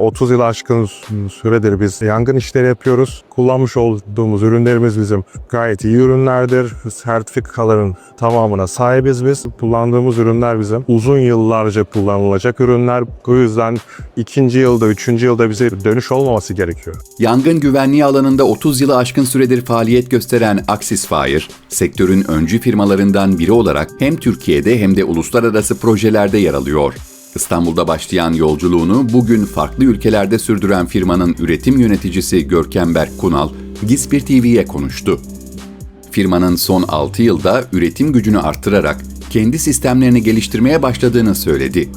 30 yıl aşkın süredir biz yangın işleri yapıyoruz. Kullanmış olduğumuz ürünlerimiz bizim gayet iyi ürünlerdir. Sertifikaların tamamına sahibiz biz. Kullandığımız ürünler bizim uzun yıllarca kullanılacak ürünler. Bu yüzden ikinci yılda, üçüncü yılda bize dönüş olmaması gerekiyor. Yangın güvenliği alanında 30 yılı aşkın süredir faaliyet gösteren Axis Fire, sektörün öncü firmalarından biri olarak hem Türkiye'de hem de uluslararası projelerde yer alıyor. İstanbul'da başlayan yolculuğunu bugün farklı ülkelerde sürdüren firmanın üretim yöneticisi Görkem Berk Kunal, Gispir TV'ye konuştu. Firmanın son 6 yılda üretim gücünü arttırarak kendi sistemlerini geliştirmeye başladığını söyledi.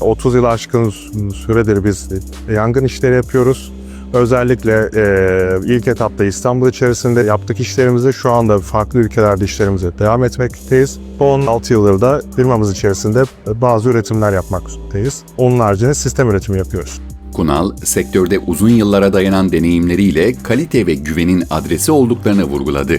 30 yıl aşkın süredir biz yangın işleri yapıyoruz. Özellikle e, ilk etapta İstanbul içerisinde yaptık işlerimizi şu anda farklı ülkelerde işlerimize devam etmekteyiz. Son 6 yıldır da firmamız içerisinde bazı üretimler yapmaktayız. Onun haricinde sistem üretimi yapıyoruz. Kunal, sektörde uzun yıllara dayanan deneyimleriyle kalite ve güvenin adresi olduklarını vurguladı.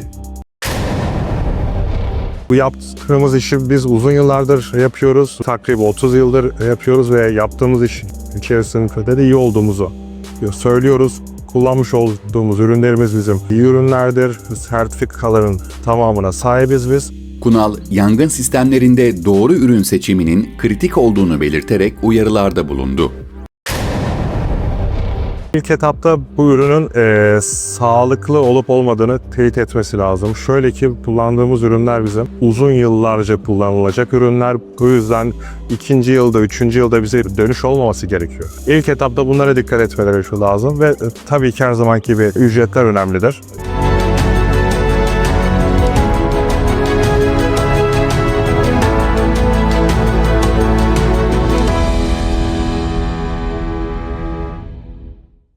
Bu yaptığımız işi biz uzun yıllardır yapıyoruz. Takribi 30 yıldır yapıyoruz ve yaptığımız iş içerisinde de iyi olduğumuzu söylüyoruz. Kullanmış olduğumuz ürünlerimiz bizim iyi ürünlerdir. Sertifikaların tamamına sahibiz biz. Kunal, yangın sistemlerinde doğru ürün seçiminin kritik olduğunu belirterek uyarılarda bulundu. İlk etapta bu ürünün e, sağlıklı olup olmadığını teyit etmesi lazım. Şöyle ki kullandığımız ürünler bizim uzun yıllarca kullanılacak ürünler. Bu yüzden ikinci yılda, üçüncü yılda bize dönüş olmaması gerekiyor. İlk etapta bunlara dikkat etmeleri lazım ve e, tabii ki her zamanki gibi ücretler önemlidir.